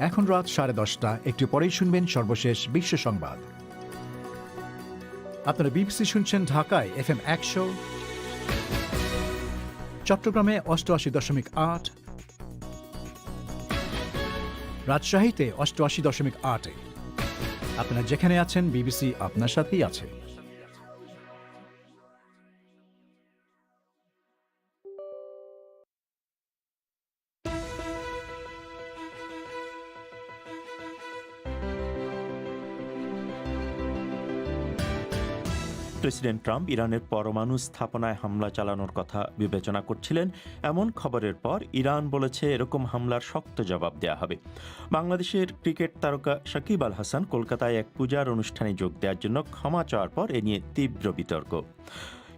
এখন রাত সাড়ে দশটা। একটু পরেই শুনবেন সর্বশেষ বিশ্ব সংবাদ। আপনারা বিবিসি শুনছেন ঢাকায় এফ এম একশো। চট্টগ্রামে অষ্টআশি দশমিক আট। রাজশাহীতে অষ্টআশি দশমিক আটে। আপনারা যেখানে আছেন, বিবিসি আপনার সাথেই আছে। প্রেসিডেন্ট ট্রাম্প ইরানের পরমাণু স্থাপনায় হামলা চালানোর কথা বিবেচনা করছিলেন। এমন খবরের পর ইরান বলেছে এরকম হামলার শক্ত জবাব দেওয়া হবে। বাংলাদেশের ক্রিকেট তারকা সাকিব আল হাসান কলকাতায় এক পূজার অনুষ্ঠানে যোগ দেওয়ার জন্য ক্ষমা চাওয়ার পর এ নিয়ে তীব্র বিতর্ক।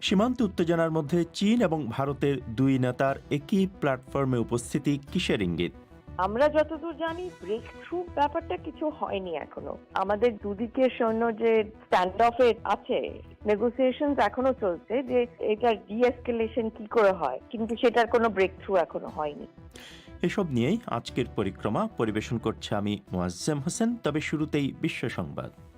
সীমান্ত উত্তেজনার মধ্যে চীন এবং ভারতের দুই নেতার একই প্ল্যাটফর্মে উপস্থিতি কিসের ইঙ্গিত? আমরা যতদূর জানি ব্রেক থ্রু ব্যাপারটা কিছু হয়নি এখনও। আমাদের দুদিকের সৈন্য যে স্ট্যান্ড অফে আছে নেগোসিয়েশন এখনও চলছে যে এটার ডিএসকেলেশন কি করে হয়, কিন্তু সেটার কোনো ব্রেক থ্রু এখনও হয়নি। এসব নিয়েই আজকের পরিক্রমা পরিবেশন করছে আমি মোয়াজ্জেম হোসেন, তবে শুরুতেই বিশ্ব সংবাদ।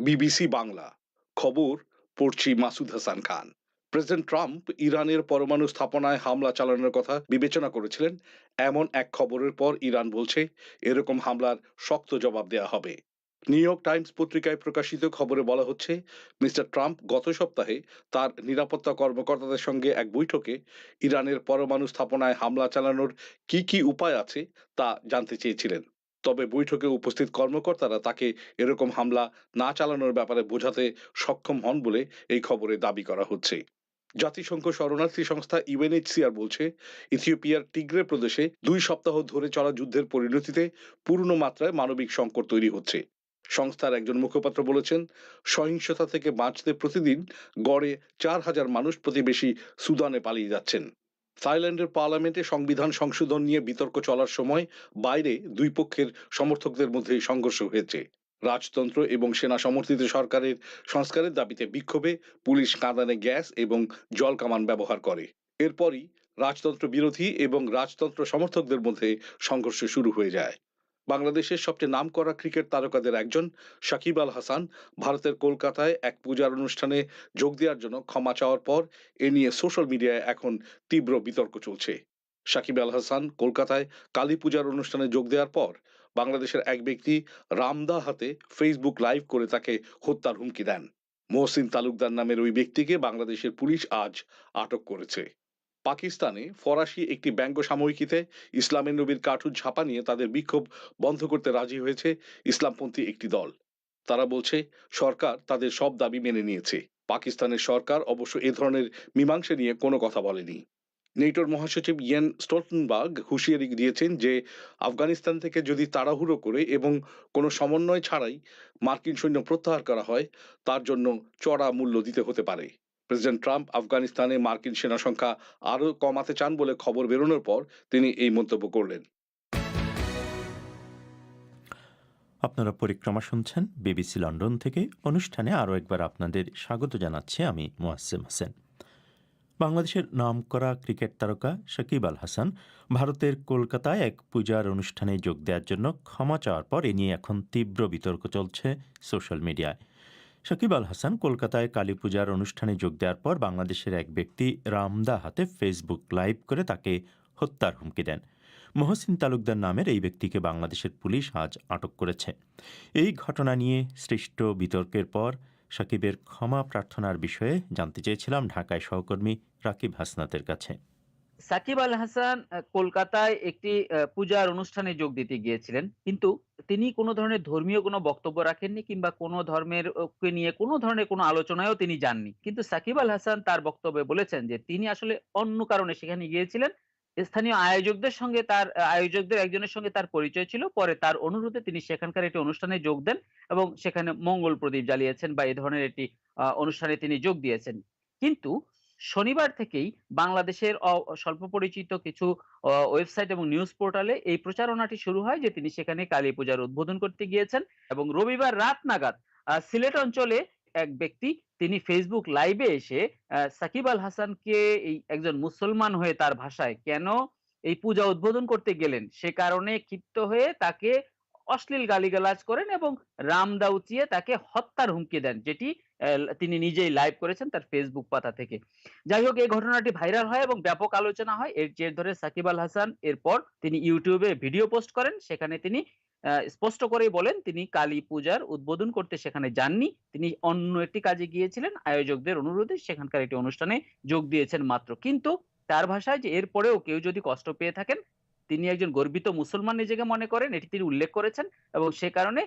বিবিসি বাংলা। খবর, পড়ছি মাসুদ হাসান খান। প্রেসিডেন্ট ট্রাম্প ইরানের পরমাণু স্থাপনায় হামলা চালানোর কথা বিবেচনা করেছিলেন। এমন এক খবরের পর ইরান বলছে, এরকম হামলার শক্ত জবাব দেওয়া হবে। নিউ ইয়র্ক টাইমস পত্রিকায় প্রকাশিত খবরে বলা হচ্ছে, মিস্টার ট্রাম্প গত সপ্তাহে তার নিরাপত্তা কর্মকর্তাদের সঙ্গে এক বৈঠকে ইরানের পরমাণু স্থাপনায় হামলা চালানোর কি কি উপায় আছে তা জানতে চেয়েছিলেন। তবে বৈঠকে উপস্থিত কর্মকর্তারা তাকে এরকম হামলা না চালানোর ব্যাপারে বোঝাতে সক্ষম হন বলে এই খবরে দাবি করা হচ্ছে। জাতিসংঘ শরণার্থী সংস্থা ইউএনএইচসিআর বলছে, ইথিওপিয়ার টিগ্রে প্রদেশে দুই সপ্তাহ ধরে চলা যুদ্ধের পরিণতিতে পূর্ণ মাত্রায় মানবিক সংকট তৈরি হচ্ছে। সংস্থার একজন মুখপাত্র বলেছেন, সহিংসতা থেকে বাঁচতে প্রতিদিন গড়ে চার হাজার মানুষ প্রতিবেশী সুদানে পালিয়ে যাচ্ছেন। থাইল্যান্ডের পার্লামেন্টে সংবিধান সংশোধন নিয়ে বিতর্ক চলার সময় বাইরে দুই পক্ষের সমর্থকদের মধ্যে সংঘর্ষ হয়েছে। রাজতন্ত্র এবং সেনা সমর্থিত সরকারের সংস্কারের দাবিতে বিক্ষোভে পুলিশ কাঁদানে গ্যাস এবং জল কামান ব্যবহার করে। এরপরই রাজতন্ত্র বিরোধী এবং রাজতন্ত্র সমর্থকদের মধ্যে সংঘর্ষ শুরু হয়ে যায়। বাংলাদেশের সবচেয়ে নামকরা ক্রিকেট তারকাদের একজন, সাকিব আল হাসান, ভারতের কলকাতায় এক পূজার অনুষ্ঠানে যোগ দেওয়ার জন্য ক্ষমা চাওয়ার পর এ নিয়ে সোশ্যাল মিডিয়ায় এখন তীব্র বিতর্ক চলছে। সাকিব আল হাসান কলকাতায় কালী পূজার অনুষ্ঠানে যোগ দেওয়ার পর বাংলাদেশের এক ব্যক্তি রামদা হাতে ফেসবুক লাইভ করে তাকে হত্যার হুমকি দেন। মহসিন তালুকদার নামের ওই ব্যক্তিকে বাংলাদেশের পুলিশ আজ আটক করেছে। পাকিস্তানে ফরাসি একটি ব্যঙ্গ সাময়িকীতে ইসলামের নবীর কার্টুন ছাপা নিয়ে তাদের বিক্ষোভ বন্ধ করতে রাজি হয়েছে ইসলামপন্থী একটি দল। তারা বলছে, সরকার তাদের সব দাবি মেনে নিয়েছে। পাকিস্তানের সরকার অবশ্য এ ধরনের মীমাংসা নিয়ে কোনো কথা বলেনি। নেটোর মহাসচিব ইয়েন স্টোলটেনবার্গ হুঁশিয়ারি দিয়েছেন যে, আফগানিস্তান থেকে যদি তাড়াহুড়ো করে এবং কোনো সমন্বয় ছাড়াই মার্কিন সৈন্য প্রত্যাহার করা হয়, তার জন্য চড়া মূল্য দিতে হতে পারে। প্রেসিডেন্ট ট্রাম্প আফগানিস্তানে মার্কিন সেনা সংখ্যা আরও কমাতে চান বলে খবর বেরোনোর পর তিনি এই মন্তব্য করলেন। আপনারা পরিক্রমা শুনছেন বিবিসি লন্ডন থেকে। অনুষ্ঠানে আরও একবার আপনাদের স্বাগত জানাচ্ছি আমি মোয়াসেম হোসেন। বাংলাদেশের নামকরা ক্রিকেট তারকা সাকিব আল হাসান ভারতের কলকাতায় এক পূজার অনুষ্ঠানে যোগ দেওয়ার জন্য ক্ষমা চাওয়ার পর এ নিয়ে এখন তীব্র বিতর্ক চলছে সোশ্যাল মিডিয়ায়। সাকিব আল হাসান কলকাতায় কালী পূজার অনুষ্ঠানে যোগ দেওয়ার পর বাংলাদেশের এক ব্যক্তি রামদা হাতে ফেসবুক লাইভ করে তাকে হত্যার হুমকি দেন। মহসিন তালুকদার নামের এই ব্যক্তিকে বাংলাদেশের পুলিশ আজ আটক করেছে। এই ঘটনা নিয়ে সৃষ্ট বিতর্কের পর সাকিবের ক্ষমা প্রার্থনার বিষয়ে জানতে চেয়েছিলাম ঢাকায় সহকর্মী রাকিব হাসনাতের কাছে। সাকিব আল হাসান কলকাতায় একটি পূজার অনুষ্ঠানে যোগ দিতে গিয়েছিলেন। কিন্তু তিনি কোনো ধরনের ধর্মীয় কোনো বক্তব্য রাখেননি কিংবা কোনো ধর্মের নিয়ে কোনো ধরনের কোনো আলোচনায়ও তিনি যাননি। কিন্তু সাকিব আল হাসান তার বক্তব্যে বলেছেন যে, তিনি আসলে অন্য কারণে সেখানে গিয়েছিলেন। স্থানীয় আয়োজকদের সঙ্গে তার আয়োজকদের একজনের সঙ্গে তার পরিচয় ছিল। পরে তার অনুরোধে তিনি সেখানকার একটি অনুষ্ঠানে যোগ দেন এবং সেখানে মঙ্গল প্রদীপ জ্বালিয়েছেন বা এ ধরনের একটি অনুষ্ঠানে তিনি যোগ দিয়েছেন। কিন্তু শনিবার থেকেই বাংলাদেশের স্বল্প পরিচিত কিছু ওয়েবসাইট এবং নিউজ পোর্টালে এই প্রচারণাটি শুরু হয় যে তিনি সেখানে কালী পূজার উদ্বোধন করতে গিয়েছেন এবং রবিবার রাত নাগাদ সিলেট অঞ্চলে এক ব্যক্তি তিনি ফেসবুক লাইভে এসে সাকিব আল হাসানকে এই একজন মুসলমান হয়ে তার ভাষায় কেন এই পূজা উদ্বোধন করতে গেলেন? সে কারণে ক্ষিপ্ত হয়ে তাকে অশ্লীল গালিগালাজ করেন এবং রামদা উচিয়ে তাকে হত্যার হুমকি দেন, যেটি তিনি নিজেই লাইভ করেছেন তার ফেসবুক পাতা থেকে। যাই হোক, এই ঘটনাটি ভাইরাল হয় এবং ব্যাপক আলোচনা হয়। এর জের ধরে সাকিব আল হাসান এরপর তিনি ইউটিউবে ভিডিও পোস্ট করেন। সেখানে তিনি স্পষ্ট করেই বলেন, তিনি কালী পূজার উদ্বোধন করতে সেখানে যাননি। তিনি অন্য একটি কাজে গিয়েছিলেন। আয়োজকদের অনুরোধে সেখানকার একটি অনুষ্ঠানে যোগ দিয়েছেন মাত্র। কিন্তু তার ভাষায় যে এরপরেও কেউ যদি কষ্ট পেয়ে থাকেন তিনি একজন গর্বিত মুসলমান নিজেকে মনে করেন, এটি তিনি উল্লেখ করেছেন এবং সে কারণে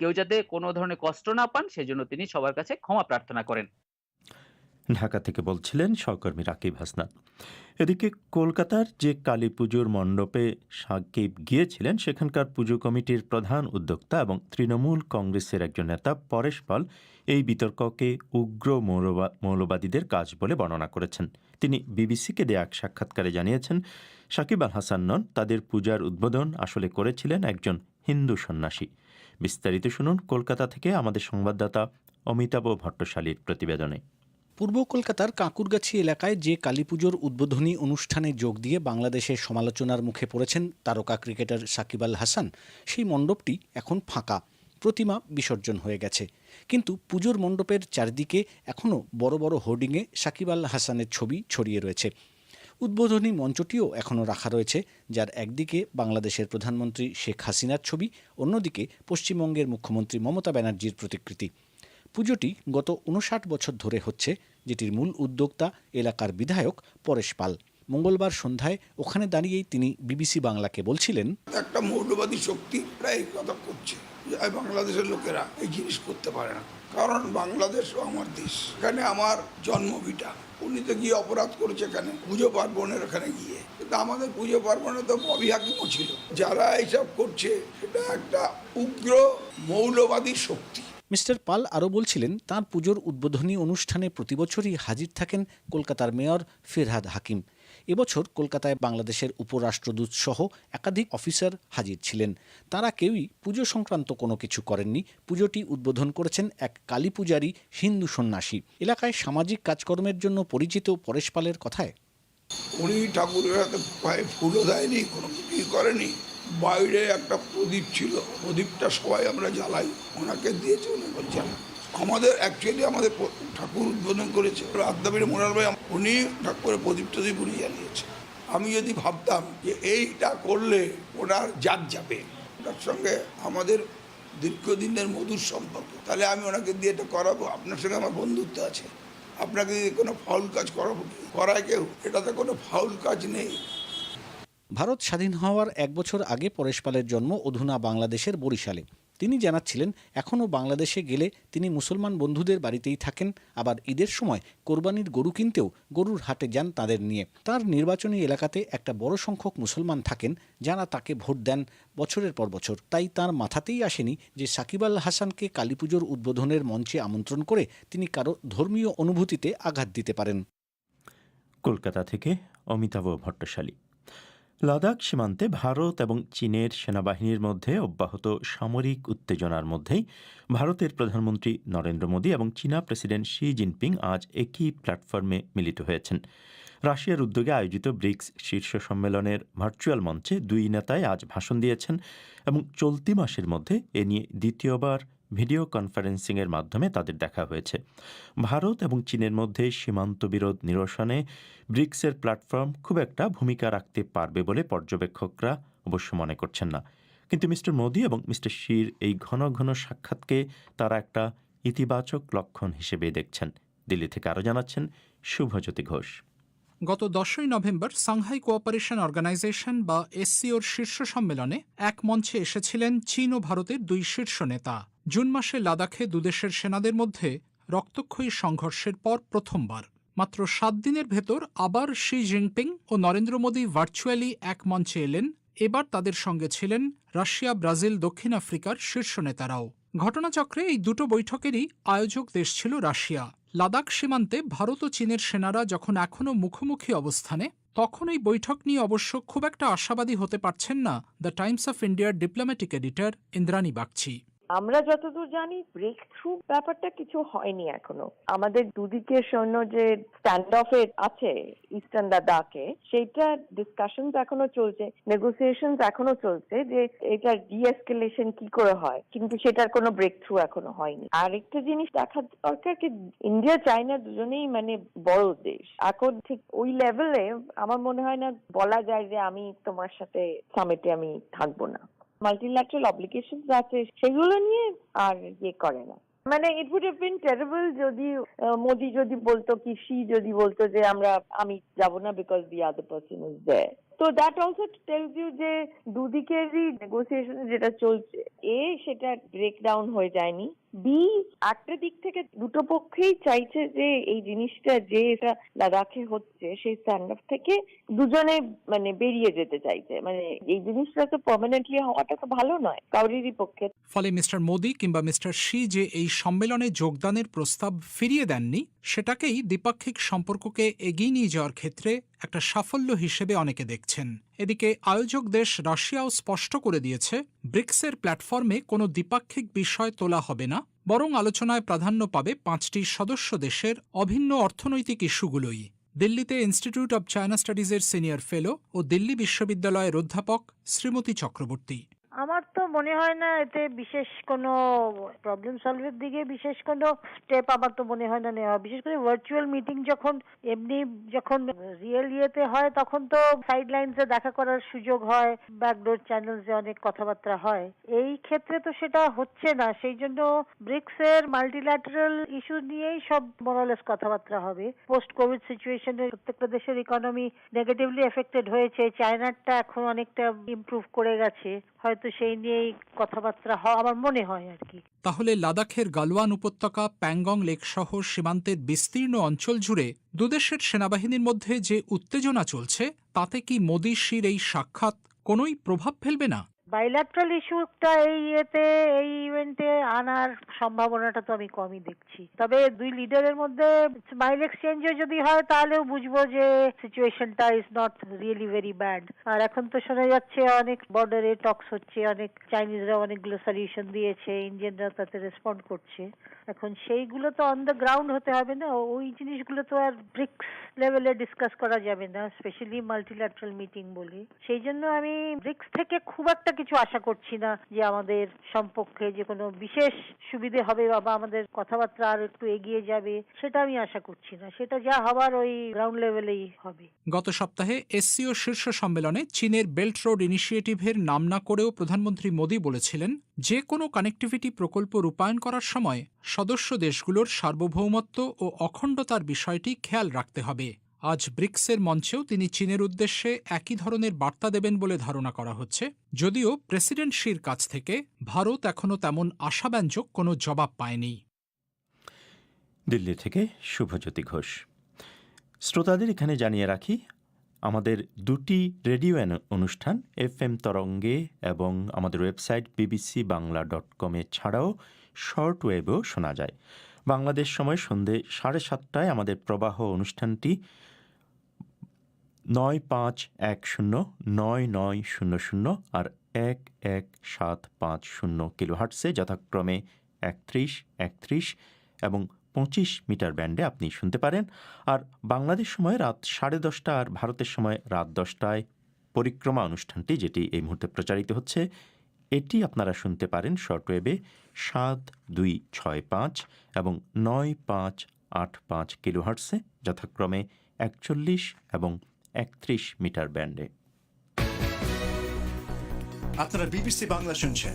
কেউ যাতে কোনো ধরনের কষ্ট না পান, সেজন্য তিনি সবার কাছে ক্ষমা প্রার্থনা করেন। ঢাকা থেকে বলছিলেন সহকর্মী রাকিব হাসনান এদিকে কলকাতার যে কালী পুজোর মণ্ডপে সাকিব গিয়েছিলেন, সেখানকার পুজো কমিটির প্রধান উদ্যোক্তা এবং তৃণমূল কংগ্রেসের একজন নেতা পরেশ পাল এই বিতর্ককে উগ্র মৌলবা, মৌলবাদীদের কাজ বলে বর্ণনা করেছেন। তিনি বিবিসিকে দেয়া এক সাক্ষাৎকারে জানিয়েছেন সাকিব আল হাসান নন, তাদের পূজার উদ্বোধন আসলে করেছিলেন একজন হিন্দু সন্ন্যাসী। বিস্তারিত শুনুন কলকাতা থেকে আমাদের সংবাদদাতা অমিতাভ ভট্টশালীর প্রতিবেদনে। পূর্ব কলকাতার কাঁকুরগাছি এলাকায় যে কালীপুজোর উদ্বোধনী অনুষ্ঠানে যোগ দিয়ে বাংলাদেশের সমালোচনার মুখে পড়েছেন তারকা ক্রিকেটার সাকিব আল হাসান সেই মণ্ডপটি এখন ফাঁকা। প্রতিমা বিসর্জন হয়ে গেছে। কিন্তু পুজোর মণ্ডপের চারদিকে এখনও বড় বড় হোর্ডিংয়ে সাকিব আল হাসানের ছবি ছড়িয়ে রয়েছে। উদ্বোধনী মঞ্চটিও এখনও রাখা রয়েছে, যার একদিকে বাংলাদেশের প্রধানমন্ত্রী শেখ হাসিনার ছবি, অন্যদিকে পশ্চিমবঙ্গের মুখ্যমন্ত্রী মমতা ব্যানার্জির প্রতিকৃতি। পুজোটি গত উনষাট বছর ধরে হচ্ছে, যেটির মূল উদ্যোক্তা এলাকার বিধায়ক পরেশ পাল। মঙ্গলবার সন্ধ্যায় ওখানে দাঁড়িয়েই তিনি বিবিসি বাংলাকে বলছিলেন একটা মৌলবাদী শক্তি প্রায় কথা করছে বাংলাদেশের লোকেরা এই জিনিস করতে পারে না। কারণ বাংলাদেশও আমার দেশ এখানে আমার জন্মভিটা। উনি তো গিয়ে অপরাধ করেছে এখানে পুজো পার্বণের ওখানে গিয়ে। কিন্তু আমাদের পুজো পার্বণে তো ববি হাকিমও ছিল। যারা এইসব করছে সেটা একটা উগ্র মৌলবাদী শক্তি। মিস্টার পাল আরও বলছিলেন তার পুজোর উদ্বোধনী অনুষ্ঠানে প্রতিবছরই হাজির থাকেন কলকাতার মেয়র ফিরহাদ হাকিম। এবছর কলকাতায় বাংলাদেশের উপরাষ্ট্রদূত সহ একাধিক অফিসার হাজির ছিলেন। তারা কেউই পুজো সংক্রান্ত কোনো কিছু করেননি। পুজোটি উদ্বোধন করেছেন এক কালী পূজারী হিন্দু সন্ন্যাসী। এলাকায় সামাজিক কাজকর্মের জন্য পরিচিত পরেশ পালের কথায়, উনি ঠাকুরের হাতে পায়ে ফুলও দেয়নি, কোনো কিছুই করেনি। বাইরে একটা প্রদীপ ছিল। প্রদীপটা সবাই আমরা জ্বালাই। ওনাকে দিয়েছে, উনি বলছেন আমাদের অ্যাকচুয়ালি আমাদের ঠাকুর উদ্বোধন করেছে আদ্যাবীর মোরাল ভাই, উনি ঠাকুরের প্রদীপ টদীপ উনি জ্বালিয়েছে। আমি যদি ভাবতাম যে এইটা করলে ওনার জাত যাবে ওনার সঙ্গে আমাদের দীর্ঘদিনের মধুর সম্পর্ক, তাহলে আমি ওনাকে দিয়ে এটা করাবো। আপনার সঙ্গে আমার বন্ধুত্ব আছে। আপনাকে দিয়ে কোনো ফাউল কাজ করাবো কি? করায় কেউ? এটাতে কোনো ফাউল কাজ নেই। ভারত স্বাধীন হওয়ার এক বছর আগে পরেশ পালের জন্ম অধুনা বাংলাদেশের বরিশালে। তিনি জানাচ্ছিলেন, এখনও বাংলাদেশে গেলে তিনি মুসলমান বন্ধুদের বাড়িতেই থাকেন, আবার ঈদের সময় কোরবানির গরু কিনতেও গরুর হাটে যান তাদের নিয়ে। তার নির্বাচনী এলাকাতে একটা বড় সংখ্যক মুসলমান থাকেন, যারা তাকে ভোট দেন বছরের পর বছর। তাই তার মাথাতেই আসেনি যে সাকিব আল হাসানকে কালীপুজোর উদ্বোধনের মঞ্চে আমন্ত্রণ করে তিনি কারও ধর্মীয় অনুভূতিতে আঘাত দিতে পারেন। কলকাতা থেকে অমিতাভ ভট্টশালী লাদাখ সীমান্তে ভারত এবং চীনের সেনাবাহিনীর মধ্যে অব্যাহত সামরিক উত্তেজনার মধ্যেই ভারতের প্রধানমন্ত্রী নরেন্দ্র মোদী এবং চীনা প্রেসিডেন্ট শি জিনপিং আজ একই প্ল্যাটফর্মে মিলিত হয়েছেন। রাশিয়ার উদ্যোগে আয়োজিত ব্রিক্স শীর্ষ সম্মেলনের ভার্চুয়াল মঞ্চে দুই নেতায় আজ ভাষণ দিয়েছেন এবং চলতি মাসের মধ্যে এ নিয়ে দ্বিতীয়বার ভিডিও কনফারেন্সিংয়ের মাধ্যমে তাদের দেখা হয়েছে। ভারত এবং চীনের মধ্যে সীমান্ত বিরোধ নিরসনে ব্রিক্সের প্ল্যাটফর্ম খুব একটা ভূমিকা রাখতে পারবে বলে পর্যবেক্ষকরা অবশ্য মনে করছেন না। কিন্তু মিস্টার মোদি এবং মিস্টার শির এই ঘন ঘন সাক্ষাৎকে তারা একটা ইতিবাচক লক্ষণ হিসেবে দেখছেন। দিল্লি থেকে আরও জানাচ্ছেন শুভজ্যোতি ঘোষ। গত দশই নভেম্বর সাংহাই কোঅপারেশন অর্গানাইজেশন বা এসসিওর শীর্ষ সম্মেলনে এক মঞ্চে এসেছিলেন চীন ও ভারতের দুই শীর্ষ নেতা। জুন মাসে লাদাখে দুদেশের সেনাদের মধ্যে রক্তক্ষয়ী সংঘর্ষের পর প্রথমবার। মাত্র সাত দিনের ভেতর আবার শি জিনপিং ও নরেন্দ্র মোদী ভার্চুয়ালি এক মঞ্চে এলেন। এবার তাদের সঙ্গে ছিলেন রাশিয়া, ব্রাজিল, দক্ষিণ আফ্রিকার শীর্ষ নেতারাও। ঘটনাচক্রে এই দুটো বৈঠকেরই আয়োজক দেশ ছিল রাশিয়া। লাদাখ সীমান্তে ভারত ও চীনের সেনারা যখন এখনও মুখোমুখি অবস্থানে, তখন এই বৈঠক নিয়ে অবশ্য খুব একটা আশাবাদী হতে পারছেন না দ্য টাইমস অফ ইন্ডিয়ার ডিপ্লোম্যাটিক এডিটর ইন্দ্রাণী বাগচি। আমরা যতদূর জানি ব্রেক থ্রু ব্যাপারটা কিছু হয়নি এখনও। আমাদের দুদিকের সৈন্য যে স্ট্যান্ড অফে আছে ইস্টার্ন লাদাখে সেইটা ডিসকাশন এখনও চলছে নেগোসিয়েশন এখনও চলছে যে এটার ডিএসকেলেশন কি করে হয়, কিন্তু সেটার কোনো ব্রেক থ্রু এখনও হয়নি। আর একটা জিনিস দেখা দরকার কি ইন্ডিয়া চায়না দুজনেই মানে বড় দেশ। এখন ঠিক ওই লেভেলে আমার মনে হয় না বলা যায় যে আমি তোমার সাথে সামিটে আমি থাকব না। মাল্টিল্যাটারাল অব্লিগেশন আছে, সেগুলো নিয়ে আর ইয়ে করে না। মানে it would have been terrible যদি মোদি যদি বলতো, কি সি যদি বলতো যে আমরা, আমি যাব না because the other person is there তো দ্যাট অলসো টেলস ইউ যে দুদিকেরই নেগোসিয়েশন যেটা চলছে, এ সেটা ব্রেক ডাউন হয়ে যায়নি। বি একটা দিক থেকে দুটো পক্ষেই চাইছে যে এই জিনিসটা, যে এটা লাদাখে হচ্ছে, সেই স্ট্যান্ড আপ থেকে দুজনে মানে বেরিয়ে যেতে চাইছে। মানে এই জিনিসটা তো পার্মানেন্টলি হওয়াটা তো ভালো নয়, কাউরিরই পক্ষে। ফলে মিস্টার মোদি কিংবা মিস্টার শি যে এই সম্মেলনে যোগদানের প্রস্তাব ফিরিয়ে দেননি, সেটাকেই দ্বিপাক্ষিক সম্পর্ককে এগিয়ে নিয়ে যাওয়ার ক্ষেত্রে একটা সাফল্য হিসেবে অনেকে দেখছেন। এদিকে আয়োজক দেশ রাশিয়াও স্পষ্ট করে দিয়েছে, ব্রিক্সের প্ল্যাটফর্মে কোনো দ্বিপাক্ষিক বিষয় তোলা হবে না, বরং আলোচনায় প্রাধান্য পাবে পাঁচটি সদস্য দেশের অভিন্ন অর্থনৈতিক ইস্যুগুলোই। দিল্লিতে ইনস্টিটিউট অব চায়না স্টাডিজের সিনিয়র ফেলো ও দিল্লি বিশ্ববিদ্যালয়ের অধ্যাপক শ্রীমতী চক্রবর্তী। আমার তো মনে হয় না এতে বিশেষ কোনো প্রবলেম সলভের দিকে বিশেষ কোনো স্টেপ আমার তো মনে হয় না নেওয়া বিশেষ করে ভার্চুয়াল মিটিং যখন এমনি যখন রিয়েল ইয়েতে হয়, তখন তো সাইড লাইনসে দেখা করার সুযোগ হয় ব্যাকডোর চ্যানেলসে অনেক কথাবার্তা হয়। এই ক্ষেত্রে তো সেটা হচ্ছে না। সেই জন্য ব্রিক্স এর মাল্টিল্যাটারাল ইস্যু নিয়েই সব মোরালেস কথাবার্তা হবে। পোস্ট কোভিড সিচুয়েশনে প্রত্যেকটা দেশের ইকোনমি নেগেটিভলি এফেক্টেড হয়েছে। চায়নারটা এখন অনেকটা ইমপ্রুভ করে গেছে। হয়তো সেই নিয়েই কথাবার্তা হয় আমার মনে হয় আর কি। তাহলে লাদাখের গালওয়ান উপত্যকা প্যাংগং লেক সহ সীমান্তের বিস্তীর্ণ অঞ্চল জুড়ে দুদেশের সেনাবাহিনীর মধ্যে যে উত্তেজনা চলছে, তাতে কি মোদী শির এই সাক্ষাৎ কোনোই প্রভাব ফেলবে না? বাইল্যাট্রাল ইস্যুটা এই ইয়েতে, এই ইভেন্টে আনার সম্ভাবনাটা তো আমি কমই দেখছি। তবে দুই লিডারের মধ্যে স্মাইল এক্সচেঞ্জও যদি হয়, তাহলেও বুঝব যে সিচুয়েশনটা is not really very bad আর এখন তো শোনা যাচ্ছে অনেক বর্ডারে টক্স হচ্ছে, অনেক চাইনিজরা অনেকগুলো সলিউশন দিয়েছে ইন্ডিয়ানরা তাতে রেসপন্ড করছে। এখন সেইগুলো তো অন দ্য গ্রাউন্ড হতে হবে না, ওই জিনিসগুলো তো আর ব্রিক্স লেভেলে ডিসকাস করা যাবে না স্পেশালি মাল্টিল্যাটারাল মিটিং বলে। সেই জন্য আমি ব্রিক্স থেকে খুব একটা কিছু আশা করছি না যে আমাদের সম্পর্কে যে কোনো বিশেষ সুবিধে হবে বা আমাদের কথাবার্তা আর একটু এগিয়ে যাবে, সেটা আমি আশা করছি না। সেটা যা হবার ওই গ্রাউন্ড লেভেলেই হবে। গত সপ্তাহে এসসিও শীর্ষ সম্মেলনে চীনের বেল্ট রোড ইনিশিয়েটিভের নাম না করেও প্রধানমন্ত্রী মোদী বলেছিলেন, যে কোনো কানেক্টিভিটি প্রকল্প রূপায়ণ করার সময় সদস্য দেশগুলোর সার্বভৌমত্ব ও অখণ্ডতার বিষয়টি খেয়াল রাখতে হবে। আজ ব্রিক্সের মঞ্চেও তিনি চীনের উদ্দেশ্যে একই ধরনের বার্তা দেবেন বলে ধারণা করা হচ্ছে। যদিও প্রেসিডেন্ট শির কাছ থেকে ভারত এখনও তেমন আশাব্যঞ্জক কোনো জবাব পায়নি। দিল্লি থেকে শুভজ্যোতি ঘোষ। শ্রোতাদের এখানে জানিয়ে রাখি, আমাদের দুটি রেডিও অনুষ্ঠান এফ এম তরঙ্গে এবং আমাদের ওয়েবসাইট বিবিসি বাংলা ডট কমে ছাড়াও শর্ট ওয়েবেও শোনা যায়। বাংলাদেশ সময় সন্ধে সাড়ে সাতটায় আমাদের প্রবাহ অনুষ্ঠানটি নয় পাঁচ এক শূন্য, নয় নয় শূন্য শূন্য আর এক এক সাত পাঁচ শূন্য কিলোহার্টসে যথাক্রমে একত্রিশ একত্রিশ এবং পঁচিশ মিটার ব্যান্ডে আপনি শুনতে পারেন। আর বাংলাদেশ সময় রাত সাড়ে দশটা আর ভারতের সময় রাত দশটায় পরিক্রমা অনুষ্ঠানটি, যেটি এই মুহূর্তে প্রচারিত হচ্ছে, এটি আপনারা শুনতে পারেন শর্টওয়েবে সাত দুই ছয় পাঁচ এবং নয় পাঁচ আট পাঁচ কিলোহার্টসে যথাক্রমে একচল্লিশ এবং একত্রিশ মিটার ব্যান্ডে। আপনারা বিবিসি বাংলা শুনছেন।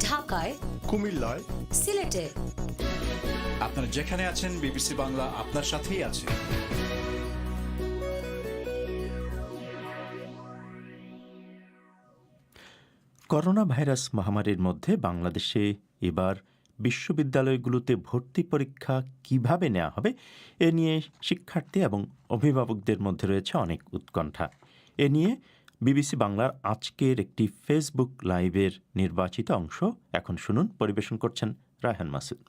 ঢাকায় কুমিল্লায়। সিলেটে। আপনারা যেখানে আছেন বিবিসি বাংলা আপনার সাথেই আছে। করোনা ভাইরাস মহামারীর মধ্যে বাংলাদেশে এবার বিশ্ববিদ্যালয়গুলোতে ভর্তি পরীক্ষা কীভাবে নেওয়া হবে এ নিয়ে শিক্ষার্থী এবং অভিভাবকদের মধ্যে রয়েছে অনেক উৎকণ্ঠা। এ নিয়ে বিবিসি বাংলার আজকের একটি ফেসবুক লাইভের নির্বাচিত অংশ এখন শুনুন পরিবেশন করছেন রায়হান মাসুদ।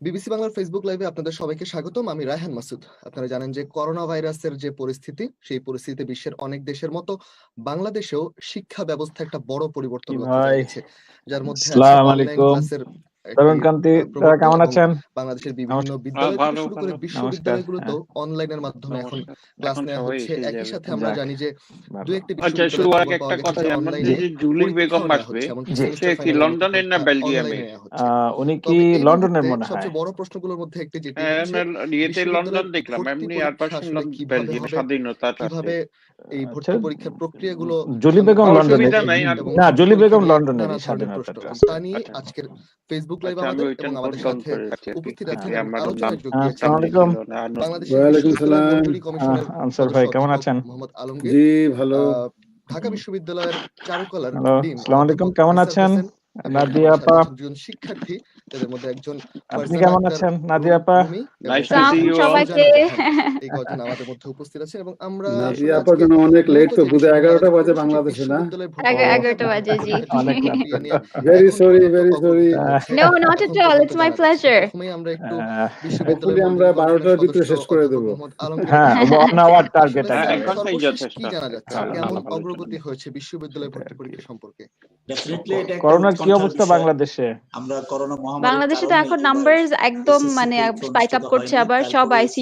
বিবিসি বাংলার ফেসবুক লাইভে আপনাদের সবাইকে স্বাগতম আমি রায়হান মাসুদ। আপনারা জানেন যে করোনা ভাইরাসের যে পরিস্থিতি সেই পরিস্থিতিতে বিশ্বের অনেক দেশের মতো বাংলাদেশেও শিক্ষা ব্যবস্থা একটা বড় পরিবর্তন লক্ষ্য গেছে যার মধ্যে। ক্লাসের তরুণ কান্তি কেমন আছেন? বাংলাদেশের বিভিন্ন বিদ্যালয় থেকে শুরু করে বিশ্ববিদ্যালয়গুলোতেও অনলাইনের মাধ্যমে এখন ক্লাস নেওয়া হচ্ছে। একই সাথে আমরা জানি যে ভালো। একটি আচ্ছা শুরু আগে একটা কথা যে যে জুলি বেগম আসবে। সে কি লন্ডনের না বেলজিয়ামে উনি কি লন্ডনের মনে হয়? সবচেয়ে বড় প্রশ্নগুলোর মধ্যে একটি যেটি হ্যাঁ, ইয়েতে লন্ডন দেখলাম। এমনি আর বেলজিয়াম কীভাবে এই ভর্তি আচ্ছা, পরীক্ষার প্রক্রিয়াগুলো জুলি বেগম লন্ডনে না জুলি বেগম লন্ডনের স্বাধীনতা তা নিয়ে। আজকের ফেসবুক লাইভ আচ্ছা আমাদের এবং আমাদের সাথে উপস্থিত আছেন আলোচনায় যোগ হ্যাঁ, দিয়েছেন। কমিশনের আনসার ভাই কেমন আছেন? মোহাম্মদ আলমগীর। জি ভালো। ঢাকা বিশ্ববিদ্যালয়ের চারুকলার আসসালামু আলাইকুম কেমন আছেন? হোসেন এবং নাদিয়া আপা। দুজন শিক্ষার্থী তাদের মধ্যে একজন আপনি কেমন আছেন? নাদিয়া আপা। রুমি এবং Nice to Farzana see you. all. সবাইকে। এই কজন আমাদের মধ্যে উপস্থিত আছেন এবং আমরা নাদিয়া আপার জন্য অনেক লেট তো বুঝে বাজে বাংলাদেশে না? বাজে, জি। ভেরি সরি ভেরি সরি একটু ভিতরে শেষ করে দেবো। হ্যাঁ ওয়ান আওয়ার টার্গেট আসলে হ্যাঁ, কি জানা যাচ্ছে? কেমন অগ্রগতি হয়েছে বিশ্ববিদ্যালয় ভর্তি পরীক্ষা সম্পর্কে? করোনার কি অবস্থা বাংলাদেশে? বাংলাদেশে তো এখন নাম্বার একদম মানে স্পাইক আপ করছে আবার সব আইসি